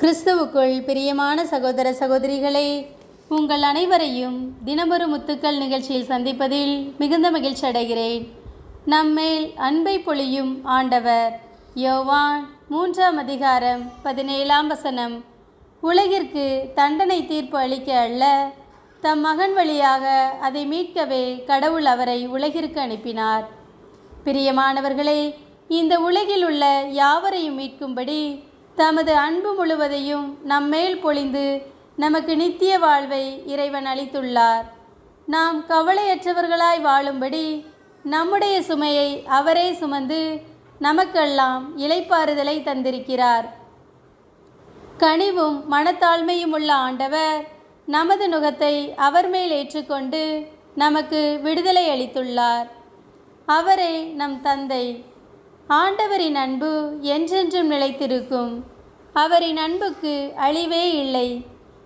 கிறிஸ்துவுக்குள் பிரியமான சகோதர சகோதரிகளே உங்கள் அனைவரையும் தினமொரு முத்துக்கள் நிகழ்ச்சியில் சந்திப்பதில் மிகுந்த மகிழ்ச்சி அடைகிறேன். நம்மேல் அன்பை பொழியும் ஆண்டவர் யோவான் மூன்றாம் அதிகாரம் பதினேழாம் வசனம். உலகிற்கு தண்டனை தீர்ப்பு அளிக்க அல்ல தம் மகன் வழியாக அதை மீட்கவே கடவுள் அவரை உலகிற்கு அனுப்பினார். பிரியமானவர்களே இந்த உலகில் உள்ள யாவரையும் மீட்கும்படி தமது அன்பு முழுவதையும் நம்மேல் பொழிந்து நமக்கு நித்திய வாழ்வை இறைவன் அளித்துள்ளார். நாம் கவலையற்றவர்களாய் வாழும்படி நம்முடைய சுமையை அவரே சுமந்து நமக்கெல்லாம் இலைப்பாறுதலை தந்திருக்கிறார். கனிவும் மனத்தாழ்மையும் உள்ள ஆண்டவர் நமது நுகத்தை அவர் மேல் ஏற்றுக்கொண்டு நமக்கு விடுதலை அளித்துள்ளார். அவரே நம் தந்தை. ஆண்டவரின் அன்பு என்றென்றும் நிலைத்திருக்கும். அவரின் அன்புக்கு அழிவே இல்லை.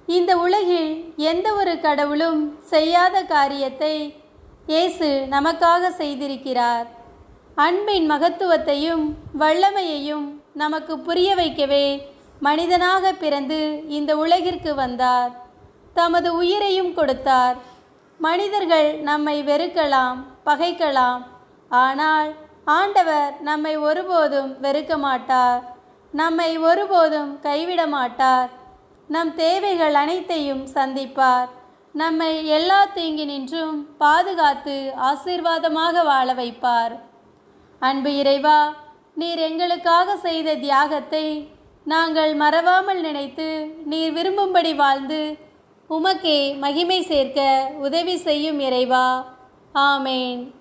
இந்த உலகில் எந்த ஒரு கடவுளும் செய்யாத காரியத்தை இயேசு நமக்காக செய்திருக்கிறார். அன்பின் மகத்துவத்தையும் வல்லமையையும் நமக்கு புரிய வைக்கவே மனிதனாக பிறந்து இந்த உலகிற்கு வந்தார். தமது உயிரையும் கொடுத்தார். மனிதர்கள் நம்மை வெறுக்கலாம் பகைக்கலாம். ஆனால் ஆண்டவர் நம்மை ஒருபோதும் வெறுக்க மாட்டார். நம்மை ஒருபோதும் கைவிட மாட்டார். நம் தேவைகள் அனைத்தையும் சந்திப்பார். நம்மை எல்லா தீங்கினின்றும் பாதுகாத்து ஆசீர்வாதமாக வாழ வைப்பார். அன்பு இறைவா நீர் எங்களுக்காக செய்த தியாகத்தை நாங்கள் மறவாமல் நினைத்து நீர் விரும்பும்படி வாழ்ந்து உமக்கே மகிமை சேர்க்க உதவி செய்யும் இறைவா. ஆமேன்.